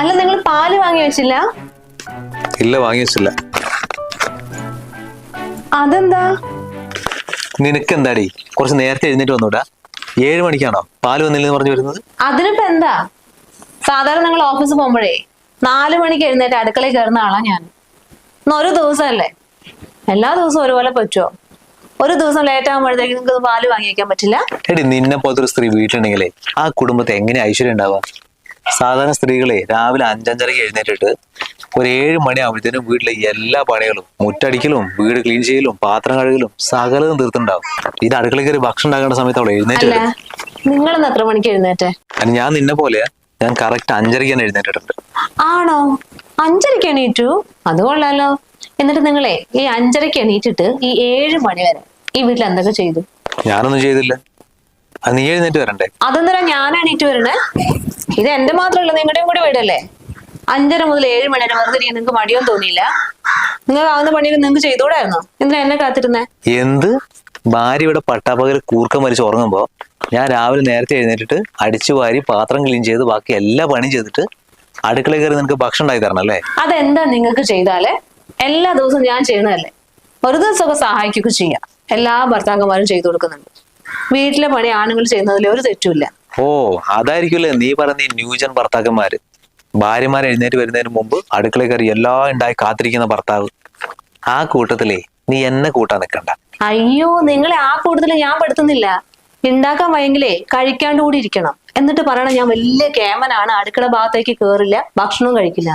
അല്ല നിങ്ങൾ പാൽ വാങ്ങി വെച്ചില്ല? ഇല്ല വാങ്ങി വെച്ചില്ല. അതെന്താ? നിനക്ക് എന്താടി കുറച്ച് നേരത്തെ എഴുന്നേറ്റ് വന്നൂടാ. ഏഴ് മണിക്കാണോ പാൽ വന്നില്ലെന്ന് പറഞ്ഞു വരുന്നത്? അതിനിപ്പോ എന്താ? സാധാരണ നിങ്ങൾ ഓഫീസ് പോകുമ്പോഴേ നാല് മണിക്ക് എഴുന്നേറ്റ് അടുക്കളയിൽ കയറുന്ന ആളാ ഞാൻ. ഒരു ദിവസമല്ലേ? എല്ലാ ദിവസവും ഒരുപോലെ പറ്റുമോ ഒരു ദിവസം ലേറ്റ് ആകുമ്പോഴത്തേക്ക് നിങ്ങൾക്ക് പാൽ വാങ്ങി വെക്കാൻ പറ്റില്ല? എടി നിന്നെ പോലത്തെ ഒരു സ്ത്രീ വീട്ടിലുണ്ടെങ്കിലേ ആ കുടുംബത്തെ എങ്ങനെ ഐശ്വര്യം ഉണ്ടാവുക സാധാരണ സ്ത്രീകളെ രാവിലെ അഞ്ചഞ്ചരയ്ക്ക് എഴുന്നേറ്റിട്ട് ഒരു ഏഴ് മണിയാകുമ്പോഴത്തേനും വീട്ടിലെ എല്ലാ പണികളും മുറ്റടിക്കലും വീട് ക്ലീൻ ചെയ്യലും പാത്രം കഴുകലും സകലതും തീർത്തുണ്ടാവും ഇത് അടുക്കളയ്ക്ക് കയറി ഭക്ഷണം ഉണ്ടാക്കേണ്ട സമയത്ത് അവൾ എഴുന്നേറ്റ് വരും എത്ര മണിക്ക് എഴുന്നേറ്റേ? അത് ഞാൻ നിന്നെ പോലെ ഞാൻ കറക്റ്റ് അഞ്ചരയ്ക്ക് തന്നെ എഴുന്നേറ്റിട്ടുണ്ട്. ആണോ? അഞ്ചരയ്ക്ക് എണീറ്റു? അത് കൊള്ളാലോ. എന്നിട്ട് നിങ്ങളെ ഈ അഞ്ചരയ്ക്ക് എണീറ്റിട്ട് ഈ ഏഴ് മണി വരെ ഈ വീട്ടിൽ എന്തൊക്കെ ചെയ്തു? ഞാനൊന്നും ചെയ്തില്ല. നീ എഴുന്നേറ്റ് വരണ്ടേ? അതെന്തിനാ ഞാൻ എണീറ്റ് വരണേ? ഇത് എന്റെ മാത്രമല്ല നിങ്ങളുടെയും കൂടി വീടല്ലേ? അഞ്ചര മുതൽ ഏഴ് മണി വരെ വെറുതെ ഇരിക്കാൻ നിങ്ങൾക്ക് മടിയൊന്നും തോന്നിയില്ല? നിങ്ങൾ ആവുന്ന പണിയൊക്കെ നിങ്ങൾക്ക് ചെയ്തുകൂടായിരുന്നോ? എന്തിനാ എന്നെ കാത്തിരുന്നേ? എന്ത്? ഭാര്യ ഇവിടെ പട്ടാപ്പകൽ കൂർക്കം വലിച്ച് ഉറങ്ങുമ്പോ ഞാൻ രാവിലെ നേരത്തെ എഴുന്നേറ്റിട്ട് അടിച്ചു വാരി പാത്രം ക്ലീൻ ചെയ്ത് ബാക്കി എല്ലാ പണിയും ചെയ്തിട്ട് അടുക്കള കയറി നിനക്ക് ഭക്ഷണം ഉണ്ടാക്കി തരണം അല്ലേ? അതെന്താ നിങ്ങൾക്ക് ചെയ്താലേ? എല്ലാ ദിവസവും ഞാൻ ചെയ്യണതല്ലേ ഒരു ദിവസമൊക്കെ സഹായിക്കുകയൊക്കെ ചെയ്യാം. എല്ലാ ഭർത്താക്കന്മാരും ചെയ്തു കൊടുക്കുന്നുണ്ട്. വീട്ടിലെ പണി ആണുങ്ങൾ ചെയ്യുന്നതിൽ ഒരു തെറ്റുമില്ല. ഓ അതായിരിക്കുമല്ലേ നീ പറഞ്ഞ ഈ ന്യൂജൻ ഭർത്താക്കന്മാര്? ഭാര്യമാർ എഴുന്നേറ്റ് വരുന്നതിന് മുമ്പ് അടുക്കളയിൽ കയറി എല്ലാം ഉണ്ടായി കാത്തിരിക്കുന്ന ഭർത്താവ്. ആ കൂട്ടത്തിലേ നീ എന്നെ കൂട്ടാൻ നിൽക്കണ്ട. അയ്യോ നിങ്ങളെ ആ കൂട്ടത്തിൽ ഞാൻ പെടുത്തുന്നില്ല. ഉണ്ടാക്കാൻ വയ്യെങ്കിലേ കഴിക്കാണ്ട് കൂടി ഇരിക്കണം. എന്നിട്ട് പറയണം ഞാൻ വലിയ കേമനാണ് അടുക്കള ഭാഗത്തേക്ക് കേറില്ല ഭക്ഷണവും കഴിക്കില്ല.